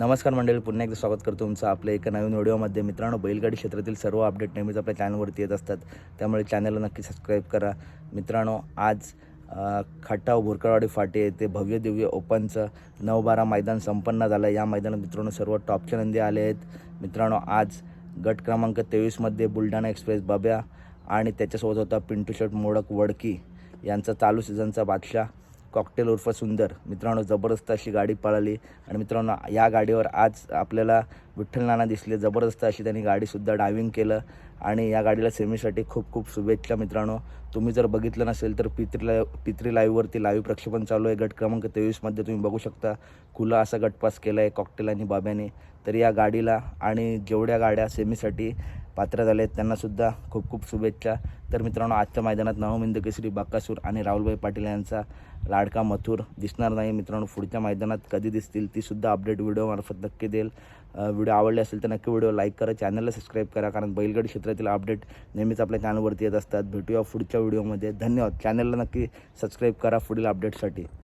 नमस्कार मंडळी पुन्हा एकदा स्वागत करतो तुमचं आपल्या एका नवीन व्हिडिओमध्ये. मित्रांनो बैलगाडी क्षेत्रातील सर्व अपडेट नेहमीच आपल्या चॅनलवरती येत असतात. त्यामुळे चॅनलला नक्की सबस्क्राईब करा. मित्रांनो आज अ, खटाव भुरकळवाडी फाटे येथे भव्य दिव्य ओपनचं नऊ बारा मैदान संपन्न झालं. या मैदानात मित्रांनो सर्व टॉपच्या नंदी आले आहेत. मित्रांनो आज गट क्रमांक तेवीसमध्ये बुलढाणा एक्सप्रेस बाब्या आणि त्याच्यासोबत होता पिंटू शर्ट मोडक वडकी यांचा चालू सीझनचा बादशाह. कॉकटेल उर्फ सुंदर. मित्रांनो जबरदस्त अशी गाडी पळाली. आणि मित्रांनो या गाडीवर आज आपल्याला विठ्ठल नाना दिसले. जबरदस्त अशी त्यांनी गाडीसुद्धा डायविंग केलं. आणि या गाडीला सेमीसाठी खूप खूप शुभेच्छा मित्रांनो. तुम्ही जर बघितलं नसेल तर पित्री लाईव्ह पित्री लाईव्हवरती लाईव्ह प्रक्षेपण चालू आहे. गट क्रमांक तेवीसमध्ये तुम्ही बघू शकता. खुला असा गटपास केला आहे कॉकटेल आणि बाब्याने. तर या गाडीला आणि जेवढ्या गाड्या सेमीसाठी पात्र झाले आहेत त्यांनासुद्धा खूप खूप शुभेच्छा. तर मित्रांनो आजच्या मैदानात नवमिंद केसरी बाकासूर आणि राहुलभाई पाटील यांचा लाडका मथुर दिसणार नाही. मित्रांनो पुढच्या मैदानात कधी दिसतील ती सुद्धा अपडेट व्हिडिओमार्फत नक्की देईल. व्हिडिओ आवडले असेल तर नक्की व्हिडिओ लाईक करा. चॅनलला सबस्क्राईब करा कारण बैलगाडी क्षेत्रातील अपडेट नेहमीच आपल्या चॅनलवरती येत असतात. भेटूया पुढच्या व्हिडिओमध्ये धन्यवाद. चॅनलला नक्की सबस्क्राईब करा पुढील अपडेटसाठी